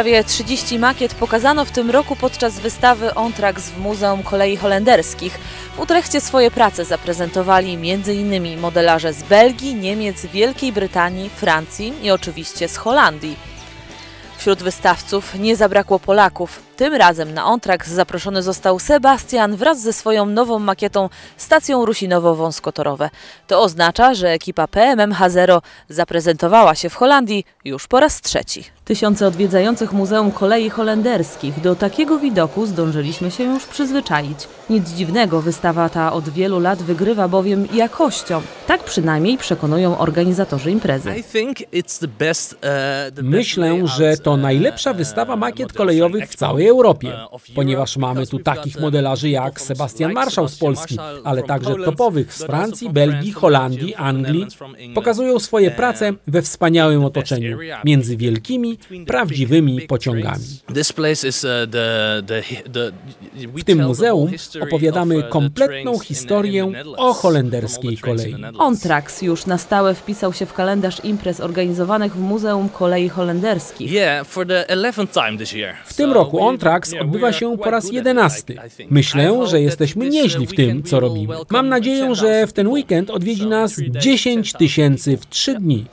Prawie 30 makiet pokazano w tym roku podczas wystawy Ontrax w Muzeum Kolei Holenderskich. W Utrechcie swoje prace zaprezentowali m.in. modelarze z Belgii, Niemiec, Wielkiej Brytanii, Francji i oczywiście z Holandii. Wśród wystawców nie zabrakło Polaków. Tym razem na Ontrax zaproszony został Sebastian wraz ze swoją nową makietą stacją Rusinowo-Wąskotorowe. To oznacza, że ekipa PMMH Zero zaprezentowała się w Holandii już po raz trzeci. Tysiące odwiedzających Muzeum Kolei Holenderskich. Do takiego widoku zdążyliśmy się już przyzwyczaić. Nic dziwnego, wystawa ta od wielu lat wygrywa bowiem jakością. Tak przynajmniej przekonują organizatorzy imprezy. Myślę, że to najlepsza wystawa makiet kolejowych w całej Europie, ponieważ mamy tu takich modelarzy jak Sebastian Marszał z Polski, ale także topowych z Francji, Belgii, Holandii, Anglii. Pokazują swoje prace we wspaniałym otoczeniu, między wielkimi, prawdziwymi pociągami. W tym muzeum opowiadamy kompletną historię o holenderskiej kolei. Ontrax już na stałe wpisał się w kalendarz imprez organizowanych w Muzeum Kolei Holenderskich. W tym roku Ontrax odbywa się po raz jedenasty. Myślę, że jesteśmy nieźli w tym, co robimy. Mam nadzieję, że w ten weekend odwiedzi nas 10 tysięcy w trzy dni.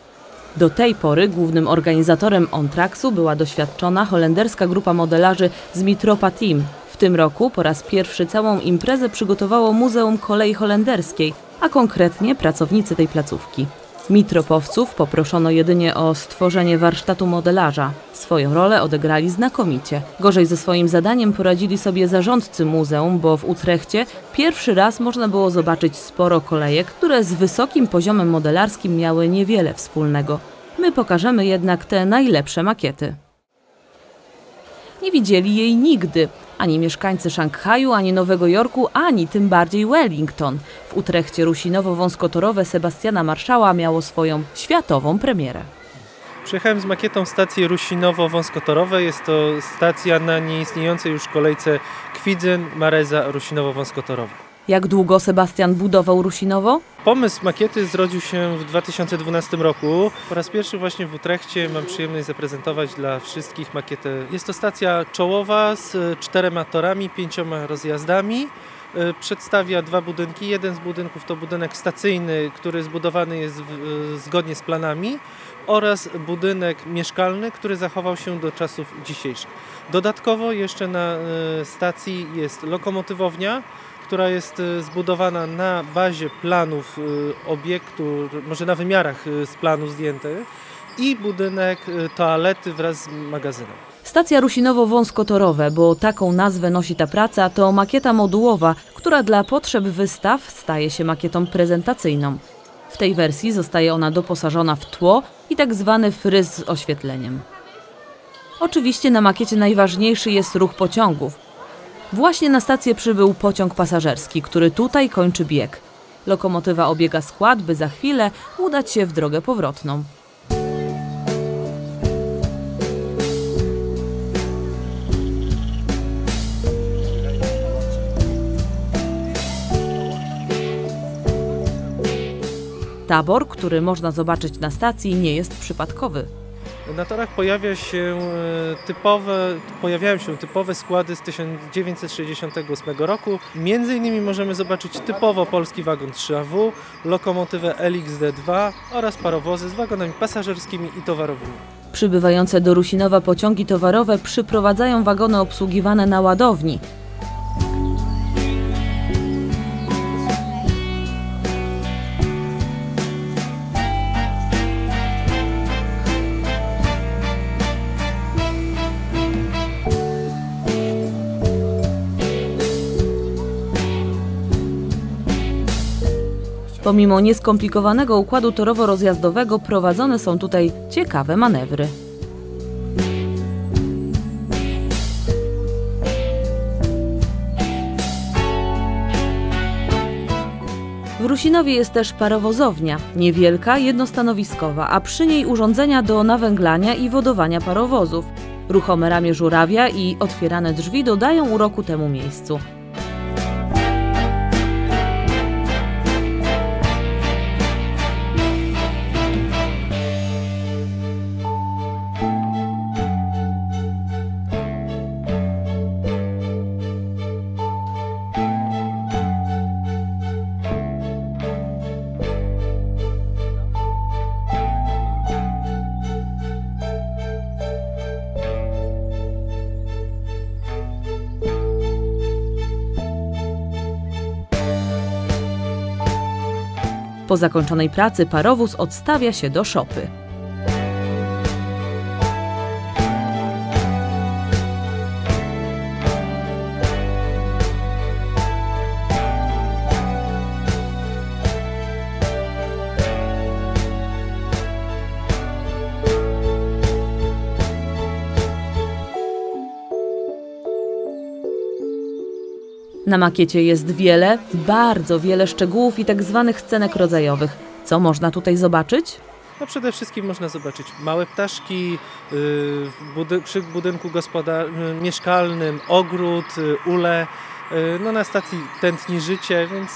Do tej pory głównym organizatorem Ontraxu była doświadczona holenderska grupa modelarzy z Mitropa Team. W tym roku po raz pierwszy całą imprezę przygotowało Muzeum Kolei Holenderskiej, a konkretnie pracownicy tej placówki. Mitropowców poproszono jedynie o stworzenie warsztatu modelarza. Swoją rolę odegrali znakomicie. Gorzej ze swoim zadaniem poradzili sobie zarządcy muzeum, bo w Utrechcie pierwszy raz można było zobaczyć sporo kolejek, które z wysokim poziomem modelarskim miały niewiele wspólnego. My pokażemy jednak te najlepsze makiety. Nie widzieli jej nigdy, ani mieszkańcy Szanghaju, ani Nowego Jorku, ani tym bardziej Wellington. W Utrechcie rusinowo-wąskotorowe Sebastiana Marszała miało swoją światową premierę. Przyjechałem z makietą stacji Rusinowo-Wąskotorowej. Jest to stacja na nieistniejącej już kolejce Kwidzyn-Mareza Rusinowo-Wąskotorowa. Jak długo Sebastian budował Rusinowo? Pomysł makiety zrodził się w 2012 roku. Po raz pierwszy właśnie w Utrechcie mam przyjemność zaprezentować dla wszystkich makietę. Jest to stacja czołowa z czterema torami, pięcioma rozjazdami. E, Przedstawia dwa budynki. Jeden z budynków to budynek stacyjny, który zbudowany jest w, zgodnie z planami oraz budynek mieszkalny, który zachował się do czasów dzisiejszych. Dodatkowo jeszcze na e, stacji jest lokomotywownia, która jest e, zbudowana na bazie planów e, obiektu, może na wymiarach e, z planu zdjętych i budynek toalety wraz z magazynem. Stacja Rusinowo-Wąskotorowe, bo taką nazwę nosi ta praca, to makieta modułowa, która dla potrzeb wystaw staje się makietą prezentacyjną. W tej wersji zostaje ona doposażona w tło i tak zwany fryz z oświetleniem. Oczywiście na makiecie najważniejszy jest ruch pociągów. Właśnie na stację przybył pociąg pasażerski, który tutaj kończy bieg. Lokomotywa obiega skład, by za chwilę udać się w drogę powrotną. Tabor, który można zobaczyć na stacji, nie jest przypadkowy. Na torach pojawia się e, typowe, pojawiają się typowe składy z 1968 roku. Między innymi możemy zobaczyć typowo polski wagon 3AW, lokomotywę LXD2 oraz parowozy z wagonami pasażerskimi i towarowymi. Przybywające do Rusinowa pociągi towarowe przyprowadzają wagony obsługiwane na ładowni. Pomimo nieskomplikowanego układu torowo-rozjazdowego prowadzone są tutaj ciekawe manewry. W Rusinowie jest też parowozownia, niewielka, jednostanowiskowa, a przy niej urządzenia do nawęglania i wodowania parowozów. Ruchome ramię żurawia i otwierane drzwi dodają uroku temu miejscu. Po zakończonej pracy parowóz odstawia się do szopy. Na makiecie jest wiele, bardzo wiele szczegółów i tak zwanych scenek rodzajowych. Co można tutaj zobaczyć? No przede wszystkim można zobaczyć małe ptaszki yy, przy budynku mieszkalnym, ogród, yy, ule. Y, no na stacji tętni życie, więc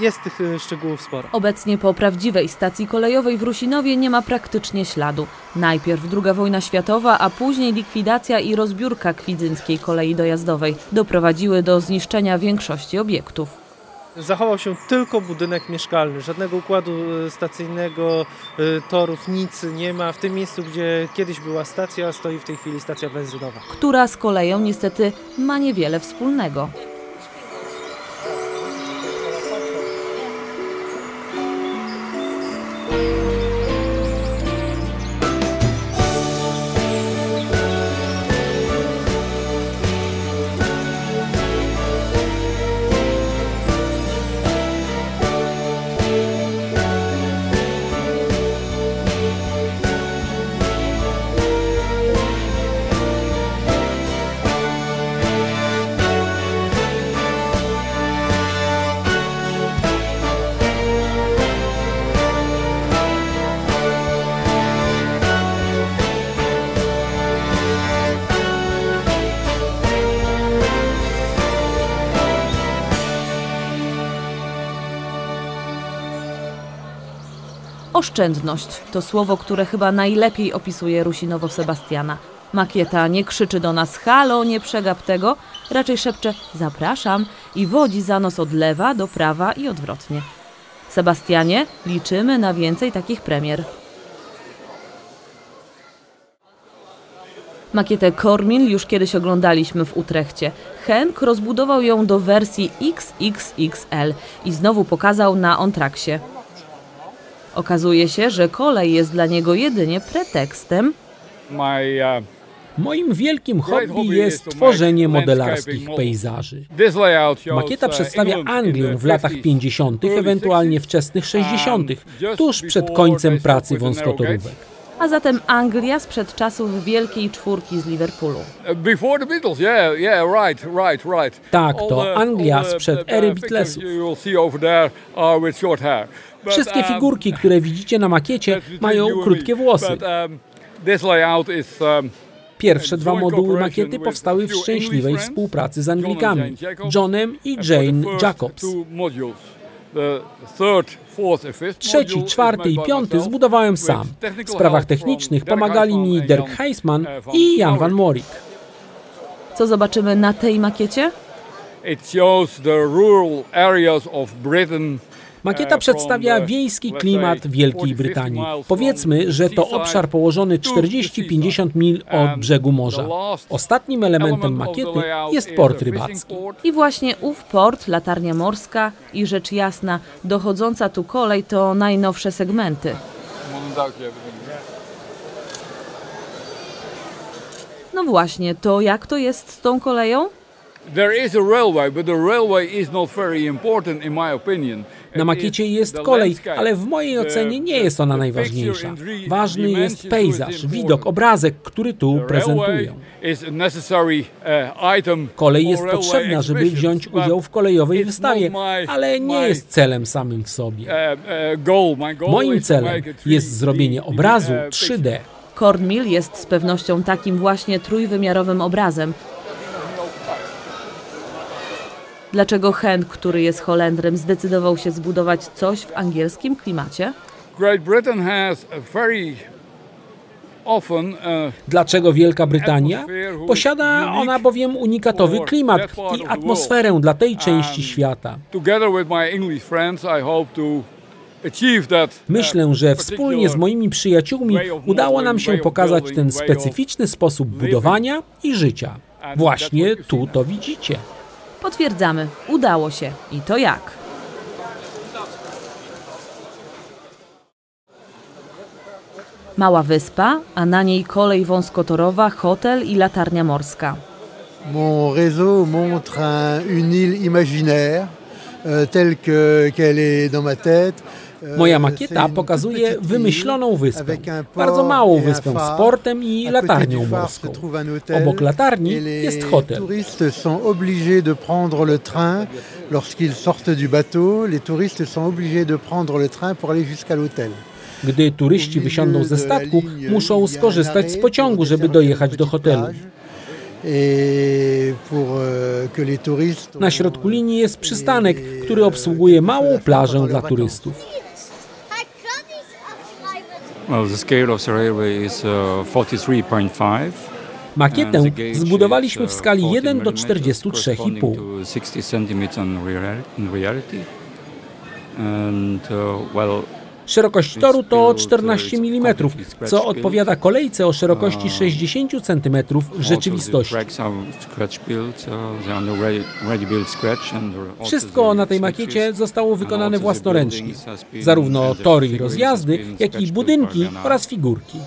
jest tych y, szczegółów sporo. Obecnie po prawdziwej stacji kolejowej w Rusinowie nie ma praktycznie śladu. Najpierw II wojna światowa, a później likwidacja i rozbiórka kwidzyńskiej kolei dojazdowej doprowadziły do zniszczenia większości obiektów. Zachował się tylko budynek mieszkalny, żadnego układu y, stacyjnego, torów, nic nie ma. W tym miejscu, gdzie kiedyś była stacja, stoi w tej chwili stacja benzynowa. Która z koleją niestety ma niewiele wspólnego. Oszczędność to słowo, które chyba najlepiej opisuje Rusinowo Sebastiana. Makieta nie krzyczy do nas halo, nie przegap tego, raczej szepcze zapraszam i wodzi za nos od lewa do prawa i odwrotnie. Sebastianie, liczymy na więcej takich premier. Makietę Kormin już kiedyś oglądaliśmy w Utrechcie. Henk rozbudował ją do wersji XXXL i znowu pokazał na Ontraksie. Okazuje się, że kolej jest dla niego jedynie pretekstem. Uh, Moim wielkim hobby jest tworzenie modelarskich pejzaży. Makieta uh, przedstawia Anglię w latach 50., ewentualnie wczesnych 60., tuż przed końcem pracy wąskotorówek a zatem Anglia sprzed czasów wielkiej czwórki z Liverpoolu. Tak, to Anglia sprzed ery Beatlesów. Wszystkie um, figurki, które widzicie na makiecie, mają krótkie włosy. Um, um, Pierwsze dwa moduły makiety powstały w szczęśliwej współpracy z Anglikami, Johnem i Jane Jacobs. Trzeci, czwarty i piąty zbudowałem sam. W sprawach technicznych pomagali mi Dirk Heisman i Jan van Morik. Co zobaczymy na tej makiecie? It shows the rural areas of Britain Makieta przedstawia wiejski klimat Wielkiej Brytanii. Powiedzmy, że to obszar położony 40-50 mil od brzegu morza. Ostatnim elementem makiety jest port rybacki. I właśnie ów port, latarnia morska i rzecz jasna, dochodząca tu kolej to najnowsze segmenty. No właśnie, to jak to jest z tą koleją? There is a railway, but the railway is not very important in my opinion. Na makiecie jest kolej, ale w mojej ocenie nie jest ona najważniejsza. Ważny jest pejzaż, widok, obrazek, który tu prezentuję. Kolej jest potrzebna, żeby wziąć udział w kolejowej wystawie, ale nie jest celem samym w sobie. Moim celem jest zrobienie obrazu 3D. Cornmill jest z pewnością takim właśnie trójwymiarowym obrazem, Dlaczego Henk, który jest Holendrem, zdecydował się zbudować coś w angielskim klimacie? Great Britain has a very uh, Dlaczego Wielka Brytania? Posiada ona bowiem unikatowy klimat i atmosferę dla tej części świata. Myślę, że wspólnie z moimi przyjaciółmi udało nam się pokazać ten specyficzny sposób budowania i życia. Właśnie tu to widzicie. Potwierdzamy, udało się i to jak. Mała wyspa, a na niej kolej wąskotorowa, hotel i latarnia morska. Mon réseau montre un, une île imaginaire, euh, telle qu'elle qu est dans ma tête, Euh, Moja makieta pokazuje wymyśloną wyspę. Bardzo małą wyspę z portem i latarnią morską. Obok latarni jest hotel. lorsqu'ils sortent du bateau. Les touristes sont obligés de prendre le train pour aller jusqu'à l'hôtel. Gdy turyści wysiądą ze statku, muszą skorzystać z pociągu, żeby dojechać do hotelu. Euh, Na środku linii jest przystanek, który obsługuje małą plażę dla turystów. Well, the scale of the railway is uh, 43.5. Makietę zbudowaliśmy w uh, skali 40 1 do mm, 43,5. Corresponding to 60 centimeters in real- in reality. And well, Szerokość toru to 14 mm, co odpowiada kolejce o szerokości 60 cm w rzeczywistości. Wszystko na tej makiecie zostało wykonane własnoręcznie. Zarówno tory i rozjazdy, jak i budynki oraz figurki.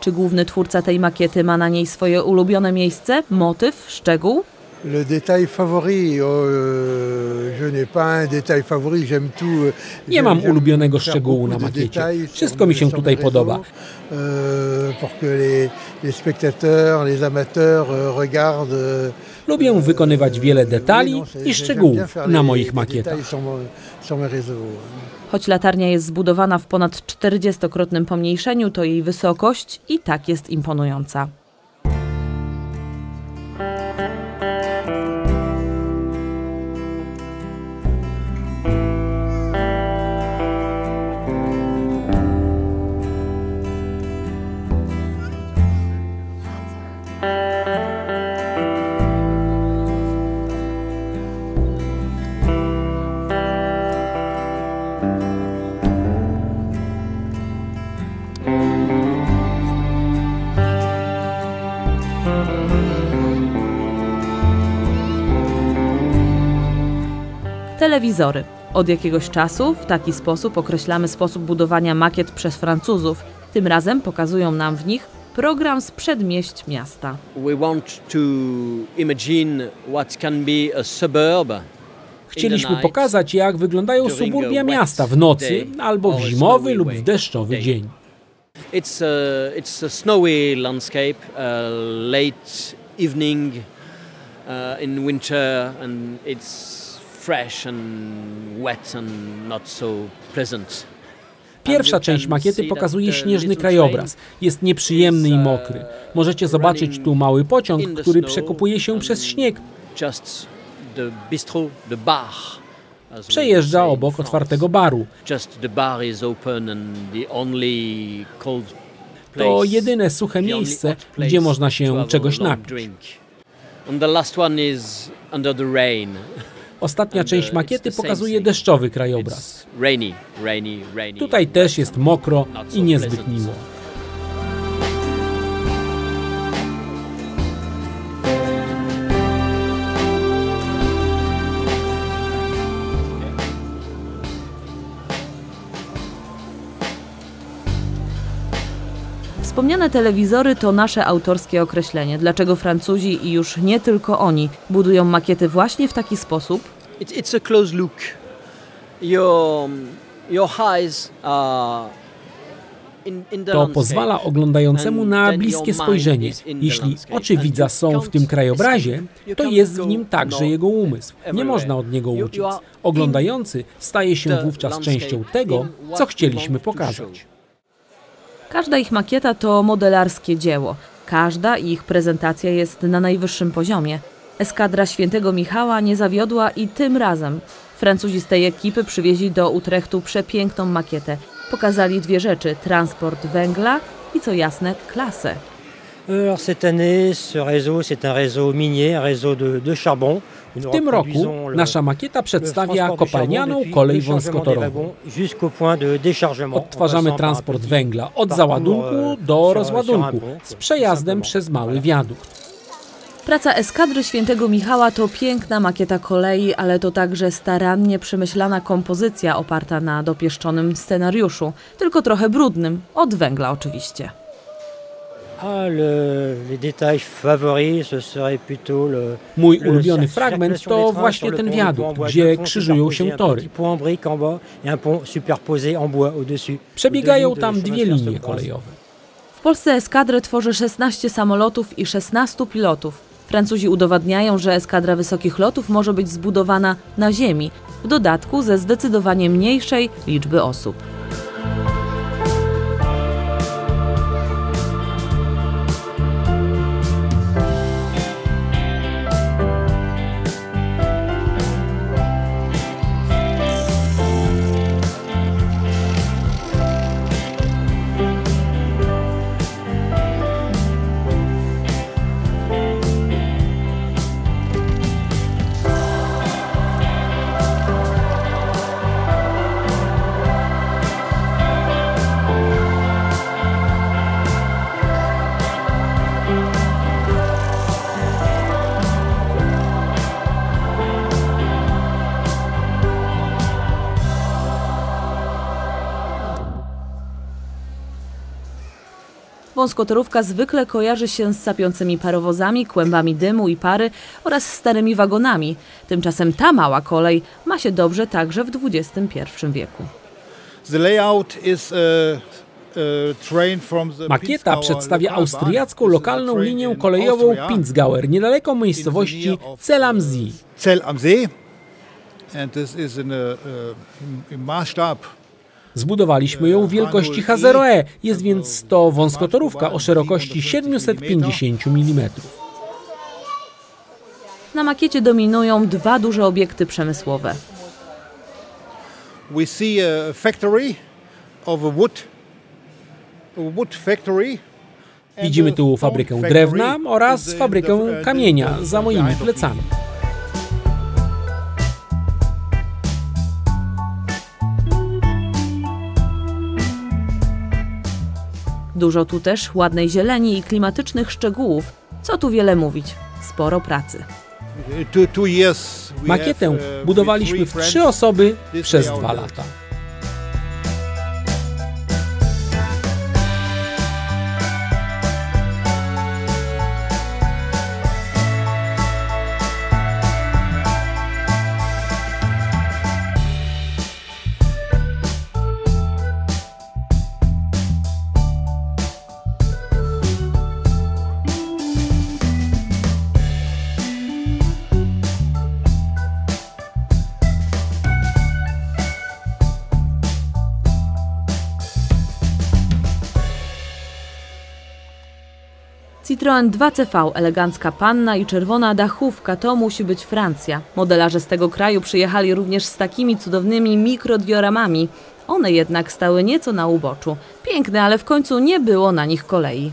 Czy główny twórca tej makiety ma na niej swoje ulubione miejsce, motyw, szczegół? Le détail favori, oh, euh, je n'ai pas un détail favori, j'aime tout. euh, Nie mam ulubionego szczegółu na makiecie. Wszystko mi się tutaj podoba. euh, pour que les, les spectateurs, les amateurs regardent. Lubię wykonywać wiele detali i szczegółów na moich makietach. Choć latarnia jest zbudowana w ponad 40-krotnym pomniejszeniu, to jej wysokość i tak jest imponująca. Telewizory. Od jakiegoś czasu w taki sposób określamy sposób budowania makiet przez Francuzów. Tym razem pokazują nam w nich program z przedmieść miasta. Chcieliśmy pokazać, jak wyglądają suburbia miasta w nocy albo w zimowy lub w deszczowy dzień. It's a, it's a snowy landscape, uh, late evening uh, in winter, and it's fresh and wet and not so pleasant. Pierwsza część makiety pokazuje śnieżny krajobraz. Jest nieprzyjemny i mokry. Możecie zobaczyć tu mały pociąg, który przekopuje się przez śnieg. Just the bistro, the bar. Przejeżdża obok otwartego baru. To jedyne suche miejsce, gdzie można się czegoś napić. Ostatnia część uh, makiety pokazuje deszczowy krajobraz. Tutaj też jest mokro i niezbyt miło. Wspomniane telewizory to nasze autorskie określenie. Dlaczego Francuzi i już nie tylko oni budują makiety właśnie w taki sposób? It's, it's a close look. Your, your eyes are To pozwala oglądającemu na bliskie spojrzenie. Jeśli oczy widza są w tym krajobrazie, to jest w nim także jego umysł. Nie można od niego uciec. Oglądający staje się wówczas częścią tego, co chcieliśmy pokazać. Każda ich makieta to modelarskie dzieło. Każda ich prezentacja jest na najwyższym poziomie. Eskadra Świętego Michała nie zawiodła i tym razem. Francuzi z tej ekipy przywieźli do Utrechtu przepiękną makietę. Pokazali dwie rzeczy: transport węgla i co jasne, klasę. Alors cette année, ce réseau, c'est un réseau minier, un réseau de, de charbon. W tym roku nasza makieta przedstawia kopalnianą kolej wąskotorową. Odtwarzamy transport węgla od załadunku do rozładunku z przejazdem przez mały wiadukt. Praca eskadry Świętego Michała to piękna makieta kolei, ale to także starannie przemyślana kompozycja oparta na dopieszczonym scenariuszu, tylko trochę brudnym, od węgla oczywiście. Ah, le, les détails favoris, ce serait plutôt le, Mój le ulubiony cercle fragment to właśnie le ten wiadukt, le gdzie krzyżują się tory. petit pont en brique en bas et un pont superposé en bois au-dessus. Przebiegają tam dwie linie kolejowe. W Polsce eskadrę tworzy 16 samolotów i 16 pilotów. Francuzi udowadniają, że eskadra wysokich lotów może być zbudowana na ziemi, w dodatku ze zdecydowanie mniejszej liczby osób. Wąskotorówka zwykle kojarzy się z sapiącymi parowozami, kłębami dymu i pary oraz starymi wagonami. Tymczasem ta mała kolej ma się dobrze także w XXI wieku. The layout is from the Makieta przedstawia austriacką lokalną linię in kolejową Pinzgauer, niedaleko miejscowości Zell am See. Zell am See. And this is in a, uh, in Maßstab Zbudowaliśmy ją w wielkości H0E, jest więc to wąskotorówka o szerokości 750 mm. Na makiecie dominują dwa duże obiekty przemysłowe. we see a factory of a wood, a wood factory. and Widzimy tu fabrykę drewna oraz fabrykę the- kamienia za moimi plecami. Dużo tu też ładnej zieleni i klimatycznych szczegółów. Co tu wiele mówić? Sporo pracy. Makietę uh, budowaliśmy w trzy osoby przez dwa lata. Citroën 2CV, elegancka panna i czerwona dachówka to musi być Francja. Modelarze z tego kraju przyjechali również z takimi cudownymi mikrodioramami. One jednak stały nieco na uboczu. Piękne, ale w końcu nie było na nich kolei.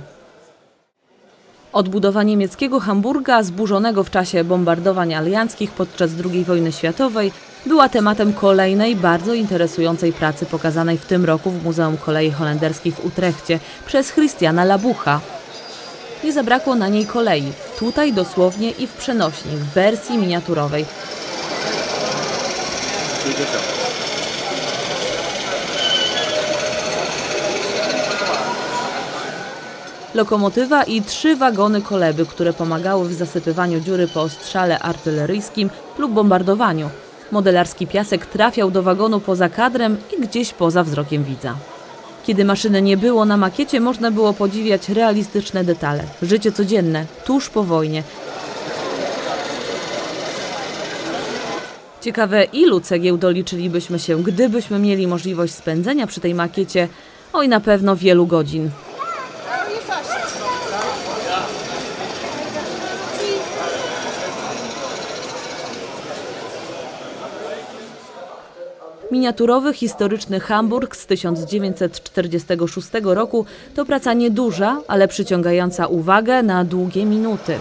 Odbudowa niemieckiego Hamburga, zburzonego w czasie bombardowań alianckich podczas II wojny światowej, była tematem kolejnej bardzo interesującej pracy pokazanej w tym roku w Muzeum Kolei Holenderskich w Utrechcie przez Christiana Labucha. Nie zabrakło na niej kolei, tutaj dosłownie i w przenośni, w wersji miniaturowej. Lokomotywa i trzy wagony koleby, które pomagały w zasypywaniu dziury po ostrzale artyleryjskim lub bombardowaniu. Modelarski piasek trafiał do wagonu poza kadrem i gdzieś poza wzrokiem widza. Kiedy maszyny nie było na makiecie, można było podziwiać realistyczne detale. Życie codzienne, tuż po wojnie. Ciekawe, ilu cegieł doliczylibyśmy się, gdybyśmy mieli możliwość spędzenia przy tej makiecie? Oj, na pewno wielu godzin. Miniaturowy, historyczny Hamburg z 1946 roku to praca nieduża, ale przyciągająca uwagę na długie minuty.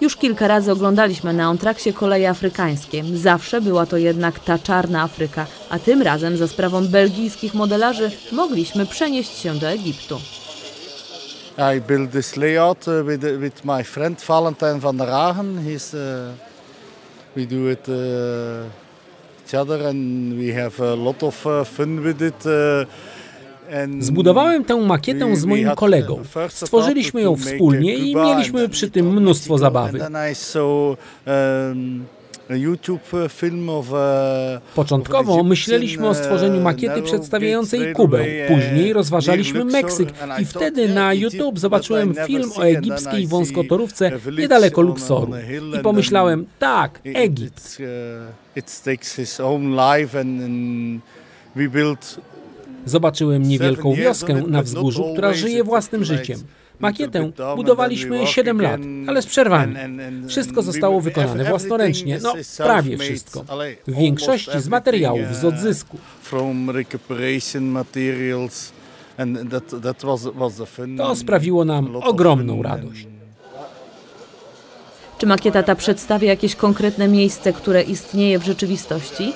Już kilka razy oglądaliśmy na Ontraksie koleje afrykańskie. Zawsze była to jednak ta czarna Afryka, a tym razem za sprawą belgijskich modelarzy mogliśmy przenieść się do Egiptu. I built this layout uh, with with my friend Valentijn van der Hagen. He's uh, we do it uh, each other and we have a lot of uh, fun with it. Uh, Zbudowałem tę makietę z moim kolegą. Stworzyliśmy ją wspólnie i mieliśmy przy tym mnóstwo zabawy. Początkowo myśleliśmy o stworzeniu makiety przedstawiającej Kubę. Później rozważaliśmy Meksyk i wtedy na YouTube zobaczyłem film o egipskiej wąskotorówce niedaleko Luksoru. I pomyślałem, tak, Egipt. Zobaczyłem niewielką wioskę na wzgórzu, która żyje własnym życiem. Makietę budowaliśmy 7 lat, ale z przerwami. Wszystko zostało wykonane własnoręcznie, no prawie wszystko. W większości z materiałów z odzysku. To sprawiło nam ogromną radość. Czy makieta ta przedstawia jakieś konkretne miejsce, które istnieje w rzeczywistości?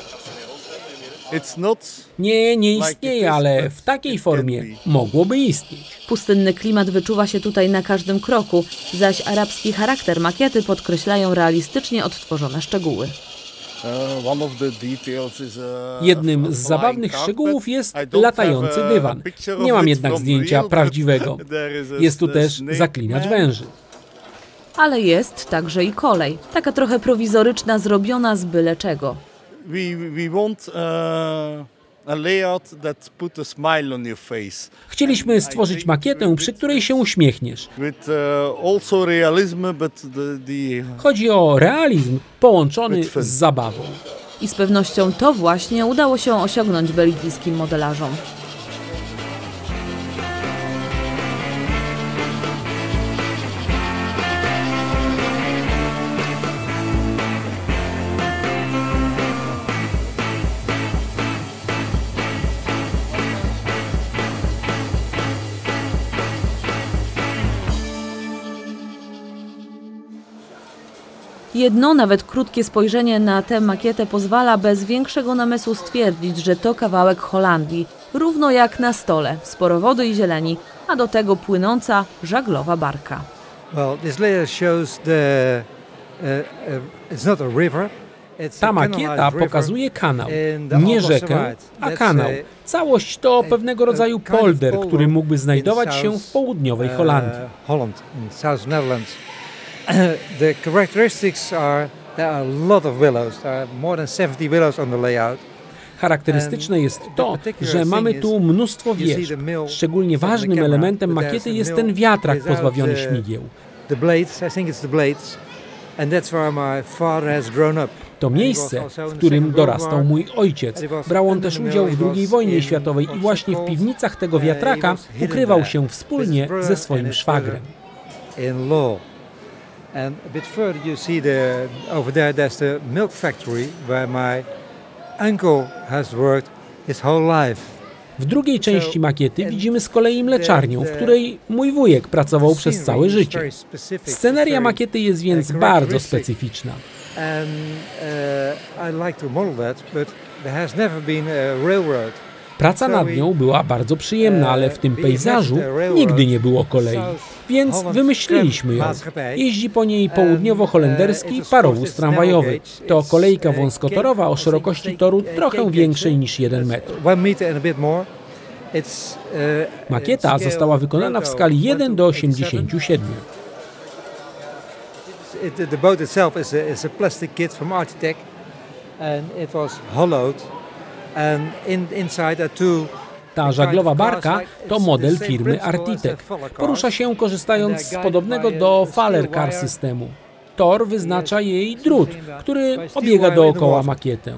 Nie, nie istnieje, ale w takiej formie mogłoby istnieć. Pustynny klimat wyczuwa się tutaj na każdym kroku, zaś arabski charakter makiety podkreślają realistycznie odtworzone szczegóły. Uh, uh, Jednym z zabawnych szczegółów jest latający dywan. Nie mam jednak zdjęcia prawdziwego. Jest tu też zaklinacz węży. Ale jest także i kolej, taka trochę prowizoryczna, zrobiona z byle czego we, we want uh, a layout that put a smile on your face. Chcieliśmy stworzyć makietę, przy której się uśmiechniesz. With, uh, also realism, but the, the Chodzi o realizm połączony z zabawą. I z pewnością to właśnie udało się osiągnąć belgijskim modelarzom. Jedno, nawet krótkie spojrzenie na tę makietę pozwala bez większego namysłu stwierdzić, że to kawałek Holandii, równo jak na stole, sporo wody i zieleni, a do tego płynąca żaglowa barka. Uh, uh. Ta makieta pokazuje kanał, nie rzekę, a kanał. Całość to pewnego rodzaju polder, który mógłby znajdować się w południowej Holandii. The characteristics are there are a lot of willows. There are more than 70 willows on the layout. Charakterystyczne jest to, że mamy tu mnóstwo wież. Szczególnie ważnym elementem makiety jest ten wiatrak pozbawiony śmigieł. To miejsce, w którym dorastał mój ojciec. Brał on też udział w II wojnie światowej i właśnie w piwnicach tego wiatraka ukrywał się wspólnie ze swoim szwagrem. And a bit further you see the, over there there's the milk factory where my uncle has worked his whole life. W drugiej części makiety widzimy z kolei mleczarnię, w której mój wujek pracował przez całe życie. Sceneria makiety jest więc bardzo specyficzna. Uh, Praca nad nią była bardzo przyjemna, ale w tym pejzażu nigdy nie było kolei. Więc wymyśliliśmy ją. Jeździ po niej południowo-holenderski parowóz tramwajowy. To kolejka wąskotorowa o szerokości toru trochę większej niż 1 metr. Makieta została wykonana w skali 1 do 87. The boat itself is a, is a plastic kit from Architect and it was hollowed ta żaglowa barka to model firmy Artitec. Porusza się korzystając z podobnego do Faller Car systemu. Tor wyznacza jej drut, który obiega dookoła makietę.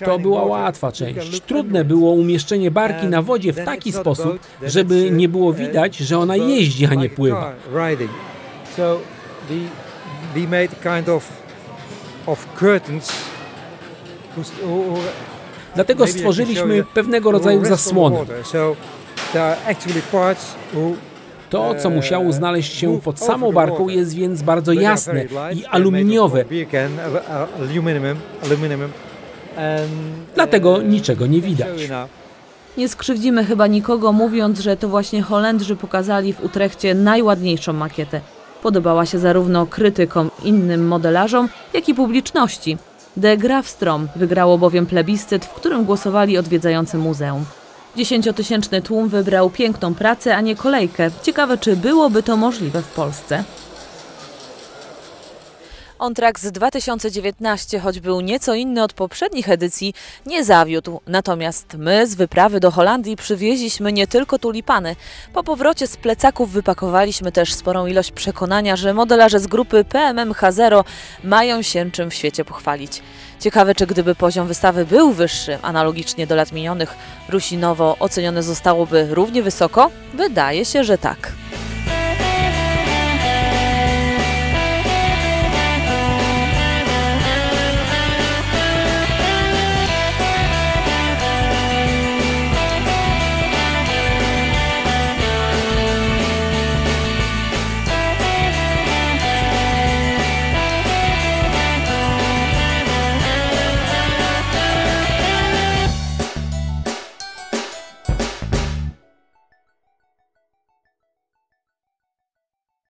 Part. To była łatwa część. Trudne było umieszczenie barki na wodzie w taki sposób, żeby nie było widać, że ona jeździ, a nie pływa. Dlatego stworzyliśmy pewnego rodzaju zasłony. To, co musiało znaleźć się pod samą barką, jest więc bardzo jasne i aluminiowe. Dlatego niczego nie widać. Nie skrzywdzimy chyba nikogo, mówiąc, że to właśnie Holendrzy pokazali w Utrechcie najładniejszą makietę. Podobała się zarówno krytykom, innym modelarzom, jak i publiczności. De Graafstrom wygrało bowiem plebiscyt, w którym głosowali odwiedzający muzeum. Dziesięciotysięczny tłum wybrał piękną pracę, a nie kolejkę. Ciekawe, czy byłoby to możliwe w Polsce. Ontrax 2019, choć był nieco inny od poprzednich edycji, nie zawiódł. Natomiast my z wyprawy do Holandii przywieźliśmy nie tylko tulipany. Po powrocie z plecaków wypakowaliśmy też sporą ilość przekonania, że modelarze z grupy PMMH0 mają się czym w świecie pochwalić. Ciekawe, czy gdyby poziom wystawy był wyższy, analogicznie do lat minionych, Rusinowo ocenione zostałoby równie wysoko? Wydaje się, że tak.